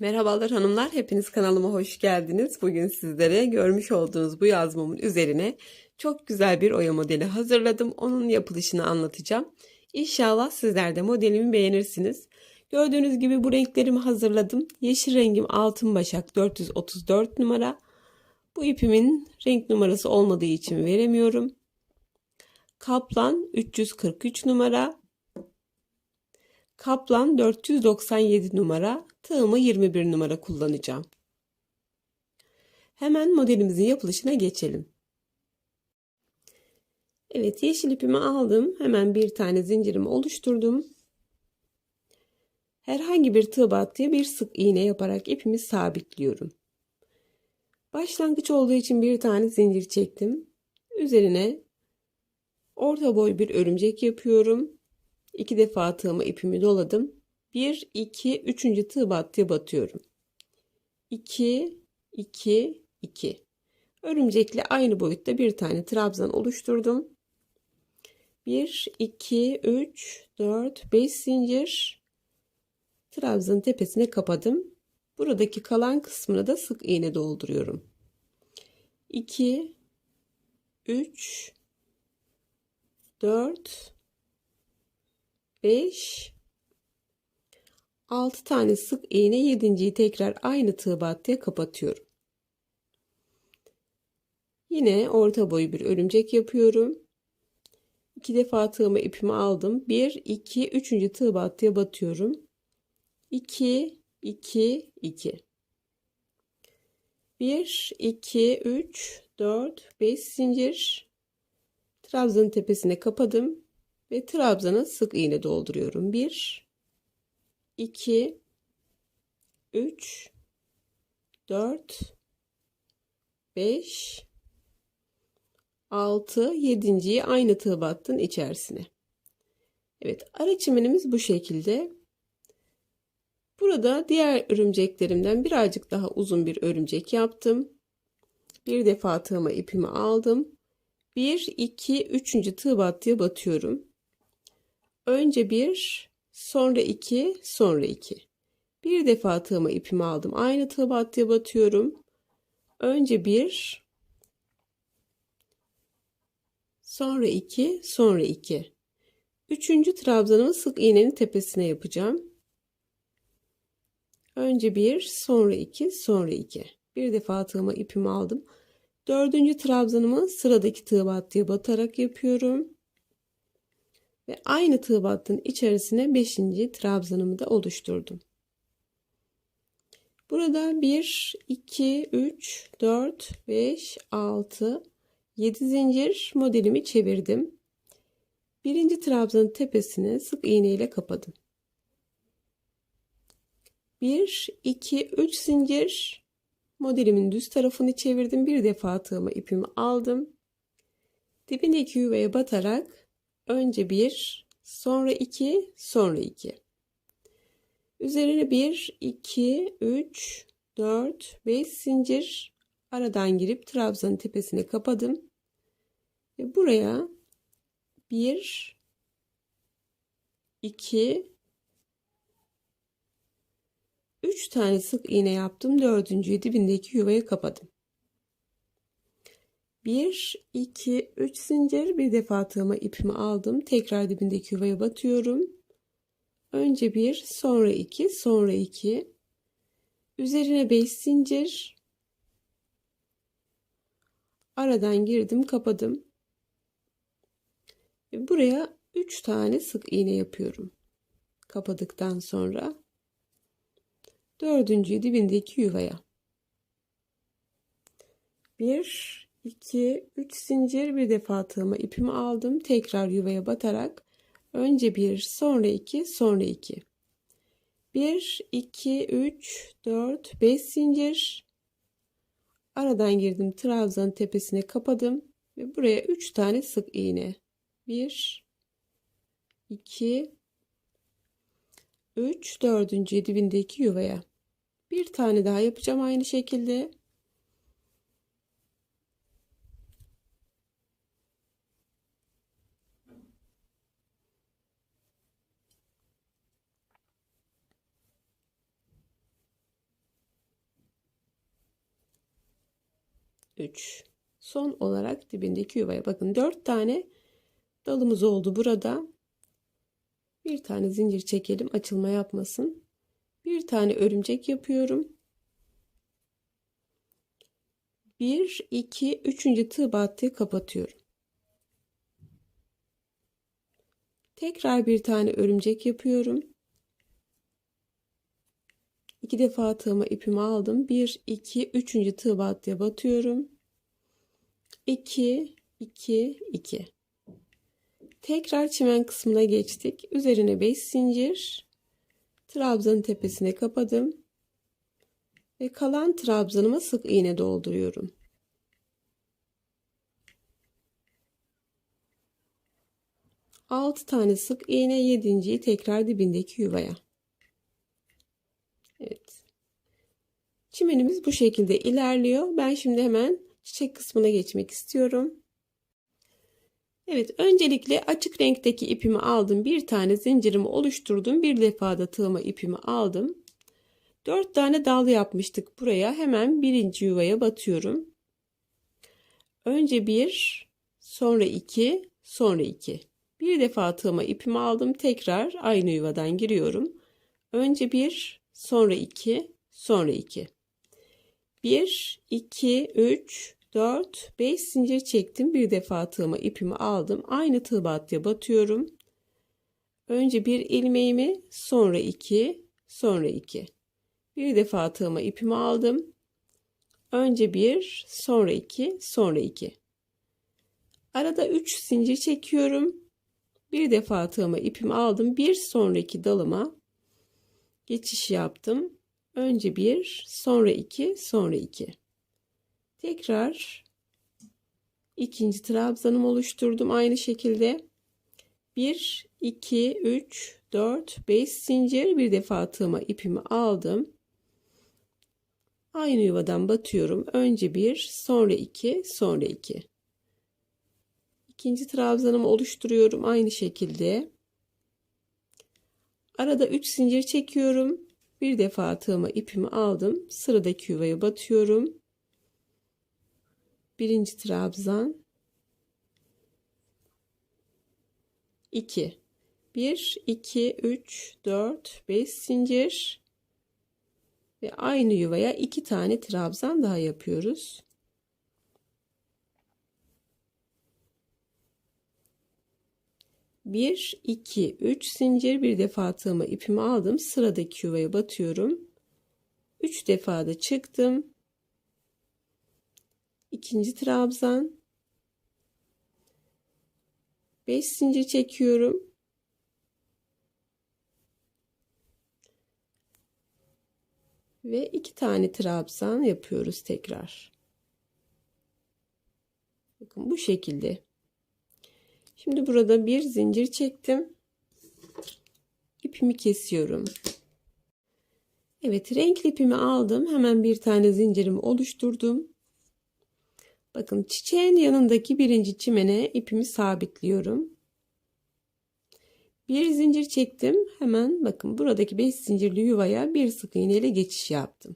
Merhabalar hanımlar, hepiniz kanalıma hoş geldiniz. Bugün sizlere görmüş olduğunuz bu yazmamın üzerine çok güzel bir oya modeli hazırladım. Onun yapılışını anlatacağım. İnşallah sizler de modelimi beğenirsiniz. Gördüğünüz gibi bu renklerimi hazırladım. Yeşil rengim altın başak 434 numara. Bu ipimin renk numarası olmadığı için veremiyorum. Kaplan 343 numara. Kaplan 497 numara, tığımı 21 numara kullanacağım. Hemen modelimizin yapılışına geçelim. Evet yeşil ipimi aldım. Hemen bir tane zincirimi oluşturdum. Herhangi bir tığ battıya bir sık iğne yaparak ipimi sabitliyorum. Başlangıç olduğu için bir tane zincir çektim. Üzerine orta boy bir örümcek yapıyorum. İki defa tığıma ipimi doladım. 1, 2, 3. tığ battıya batıyorum. 2, 2, 2. Örümcekle aynı boyutta bir tane trabzan oluşturdum. 1, 2, 3, 4, 5 zincir. Trabzanın tepesine kapadım. Buradaki kalan kısmına da sık iğne dolduruyorum. 2, 3, 4, 5 6 tane sık iğne 7.yi tekrar aynı tığ battıya kapatıyorum. Yine orta boyu bir örümcek yapıyorum. İki defa tığımı ipimi aldım. 1 2 3. tığ battıya batıyorum. 2 2 2 1 2 3 4 5 zincir trabzanın tepesine kapadım ve trabzana sık iğne dolduruyorum. 1 2 3 4 5 6 7.yi aynı tığ battın içerisine. Evet ara çimenimiz bu şekilde. Burada diğer örümceklerimden birazcık daha uzun bir örümcek yaptım. Bir defa tığıma ipimi aldım. 1 2 3. tığ battıya batıyorum. Önce bir, sonra iki, sonra iki. Bir defa tığıma ipimi aldım. Aynı tığ battıya batıyorum. Önce bir, sonra iki, sonra iki. Üçüncü trabzanımı sık iğnenin tepesine yapacağım. Önce bir, sonra iki, sonra iki. Bir defa tığıma ipimi aldım. Dördüncü trabzanımı sıradaki tığ battıya batarak yapıyorum. Ve aynı tığ battığın içerisine 5. trabzanımı da oluşturdum. Burada 1, 2, 3, 4, 5, 6, 7 zincir modelimi çevirdim. Birinci trabzanın tepesine sık iğne ile kapadım. 1, 2, 3 zincir modelimin düz tarafını çevirdim. Bir defa tığıma ipimi aldım. Dibindeki yuvaya batarak Önce bir, sonra iki, sonra iki. Üzerine bir, iki, üç, dört, beş zincir aradan girip trabzanın tepesine kapadım. Ve buraya bir, iki, üç tane sık iğne yaptım. Dördüncüyü dibindeki yuvaya kapadım. 1 2 3 zincir. Bir defa tığıma ipimi aldım. Tekrar dibindeki yuvaya batıyorum. Önce bir sonra iki sonra iki. Üzerine 5 zincir. Aradan girdim kapadım. Buraya 3 tane sık iğne yapıyorum. Kapadıktan sonra dördüncüyü dibindeki yuvaya. Bir 2 3 zincir bir defa tığıma ipimi aldım. Tekrar yuvaya batarak. Önce bir sonra iki sonra iki. 1 2 3 4 5 zincir. Aradan girdim trabzanın tepesine kapadım ve buraya 3 tane sık iğne. 1 2 3 dördüncü dibindeki yuvaya. Bir tane daha yapacağım aynı şekilde 3. Son olarak dibindeki yuvaya bakın 4 tane dalımız oldu burada. Bir tane zincir çekelim açılma yapmasın. Bir tane örümcek yapıyorum. 1 2 3. tığ battığı kapatıyorum. Tekrar bir tane örümcek yapıyorum. İki defa tığıma ipimi aldım. 1 2 3. tığ battıya batıyorum. 2 2 2 Tekrar çimen kısmına geçtik. Üzerine 5 zincir. Trabzanın tepesine kapadım. Ve kalan trabzanıma sık iğne dolduruyorum. Altı tane sık iğne yedinciyi tekrar dibindeki yuvaya. Evet. Çimenimiz bu şekilde ilerliyor. Ben şimdi hemen çiçek kısmına geçmek istiyorum. Evet öncelikle açık renkteki ipimi aldım. Bir tane zincirimi oluşturdum. Bir defada tığıma ipimi aldım. Dört tane dal yapmıştık buraya. Hemen birinci yuvaya batıyorum. Önce bir, sonra iki, sonra iki. Bir defa tığıma ipimi aldım. Tekrar aynı yuvadan giriyorum. Önce bir, sonra iki, sonra iki. Bir, iki, üç, 4 5 zincir çektim. Bir defa tığıma ipimi aldım. Aynı tığ battıya batıyorum. Önce bir ilmeğimi sonra 2 sonra 2 bir defa tığıma ipimi aldım. Önce bir sonra 2 sonra 2 arada 3 zincir çekiyorum. Bir defa tığıma ipimi aldım. Bir sonraki dalıma geçiş yaptım önce bir sonra 2 sonra 2 Tekrar ikinci trabzanımı oluşturdum aynı şekilde. 1 2 3 4 5 zincir bir defa tığıma ipimi aldım. Aynı yuvadan batıyorum. Önce bir, sonra iki, sonra iki. İkinci trabzanımı oluşturuyorum aynı şekilde. Arada 3 zincir çekiyorum. Bir defa tığıma ipimi aldım. Sıradaki yuvaya batıyorum birinci trabzan 2 1 2 3 4 5 zincir ve aynı yuvaya iki tane trabzan daha yapıyoruz. Bir, iki, üç zincir. Bir defa tığıma ipimi aldım. Sıradaki yuvaya batıyorum. Üç defa da çıktım. İkinci trabzan. 5 zincir çekiyorum. Ve iki tane trabzan yapıyoruz tekrar. Bakın bu şekilde şimdi burada bir zincir çektim ipimi kesiyorum Evet renkli ipimi aldım hemen bir tane zincirimi oluşturdum Bakın çiçeğin yanındaki birinci çimene ipimi sabitliyorum. Bir zincir çektim. Hemen bakın buradaki 5 zincirli yuvaya bir sık iğne ile geçiş yaptım.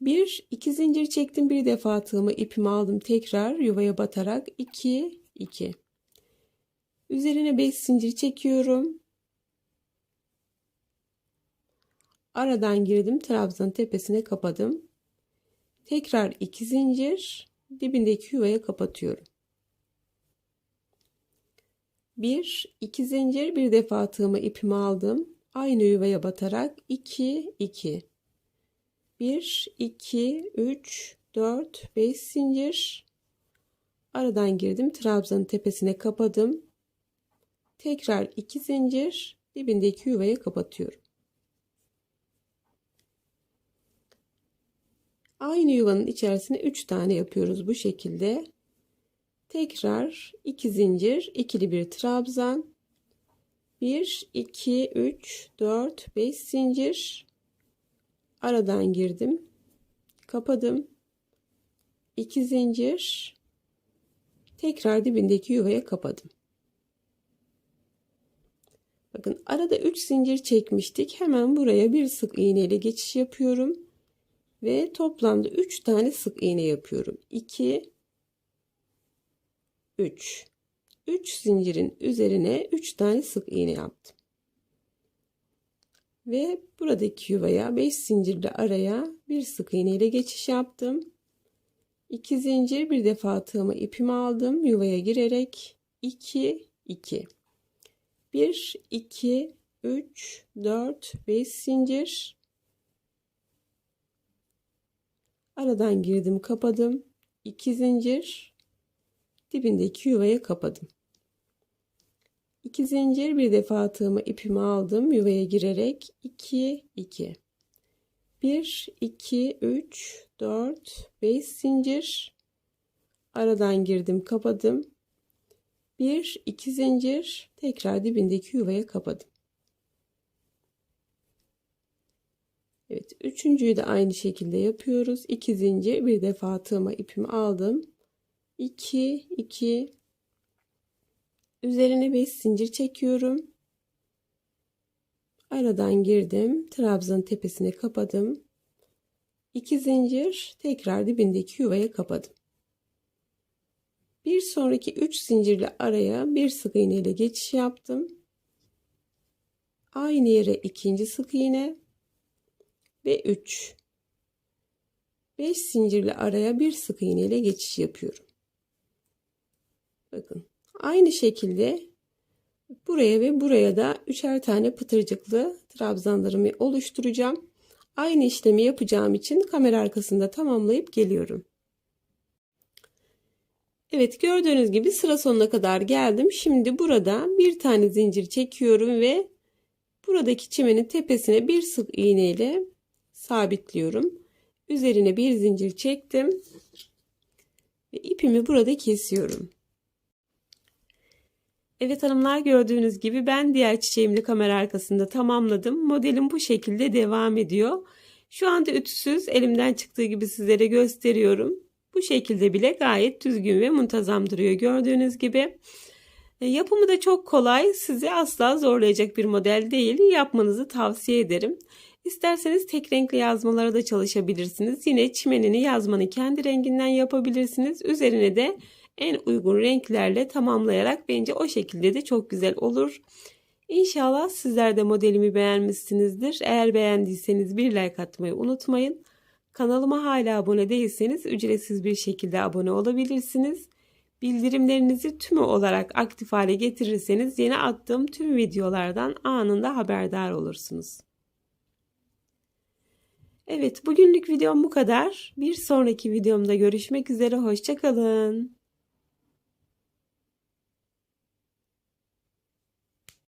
Bir, iki zincir çektim. Bir defa tığımı ipimi aldım. Tekrar yuvaya batarak 2, 2. Üzerine 5 zincir çekiyorum. Aradan girdim. Trabzan tepesine kapadım. Tekrar iki zincir dibindeki yuvaya kapatıyorum. Bir, iki zincir bir defa tığımı ipimi aldım. Aynı yuvaya batarak 2 2 1 2 3 4 5 zincir aradan girdim trabzanın tepesine kapadım tekrar 2 zincir dibindeki yuvaya kapatıyorum Aynı yuvanın içerisine 3 tane yapıyoruz bu şekilde. Tekrar 2 zincir, ikili bir trabzan. 1 2 3 4 5 zincir. Aradan girdim. Kapadım. 2 zincir. Tekrar dibindeki yuvaya kapadım. Bakın arada 3 zincir çekmiştik. Hemen buraya bir sık iğne ile geçiş yapıyorum Ve toplamda 3 tane sık iğne yapıyorum. 2 3 3 zincirin üzerine 3 tane sık iğne yaptım. Ve buradaki yuvaya 5 zincirli araya bir sık iğne ile geçiş yaptım. 2 zincir bir defa tığımı ipimi aldım. Yuvaya girerek. 2 2 1 2 3 4 5 zincir. Aradan girdim kapadım. 2 zincir. Dibindeki yuvaya kapadım 2 zincir bir defa tığımı ipimi aldım yuvaya girerek. 2 2 1 2 3 4 5 zincir. Aradan girdim kapadım. 1 2 zincir. Tekrar dibindeki yuvaya kapadım. Evet üçüncüyü de aynı şekilde yapıyoruz. 2 zincir bir defa tığıma ipimi aldım. 2 2 üzerine 5 zincir çekiyorum. Aradan girdim. Trabzanın tepesine kapadım. 2 zincir tekrar dibindeki yuvaya kapadım. Bir sonraki 3 zincirli araya bir sık iğne ile geçiş yaptım. Aynı yere ikinci sık iğne ve 3 5 zincirli araya bir sık iğne ile geçiş yapıyorum. Bakın aynı şekilde buraya ve buraya da üçer tane pıtırcıklı trabzanlarımı oluşturacağım aynı işlemi yapacağım için kamera arkasında tamamlayıp geliyorum Evet gördüğünüz gibi sıra sonuna kadar geldim. Şimdi burada bir tane zincir çekiyorum ve buradaki çimenin tepesine bir sık iğne ile sabitliyorum. Üzerine bir zincir çektim. Ve ipimi burada kesiyorum. Evet hanımlar gördüğünüz gibi ben diğer çiçeğimli kamera arkasında tamamladım. Modelim bu şekilde devam ediyor. Şu anda ütüsüz elimden çıktığı gibi sizlere gösteriyorum. Bu şekilde bile gayet düzgün ve muntazam duruyor gördüğünüz gibi. E, yapımı da çok kolay. Sizi asla zorlayacak bir model değil. Yapmanızı tavsiye ederim. İsterseniz tek renkli yazmalara da çalışabilirsiniz. Yine çimenini yazmanı kendi renginden yapabilirsiniz. Üzerine de en uygun renklerle tamamlayarak bence o şekilde de çok güzel olur. İnşallah sizler de modelimi beğenmişsinizdir. Eğer beğendiyseniz bir like atmayı unutmayın. Kanalıma hala abone değilseniz ücretsiz bir şekilde abone olabilirsiniz. Bildirimlerinizi tümü olarak aktif hale getirirseniz yeni attığım tüm videolardan anında haberdar olursunuz. Evet bugünlük videom bu kadar. Bir sonraki videomda görüşmek üzere. Hoşçakalın.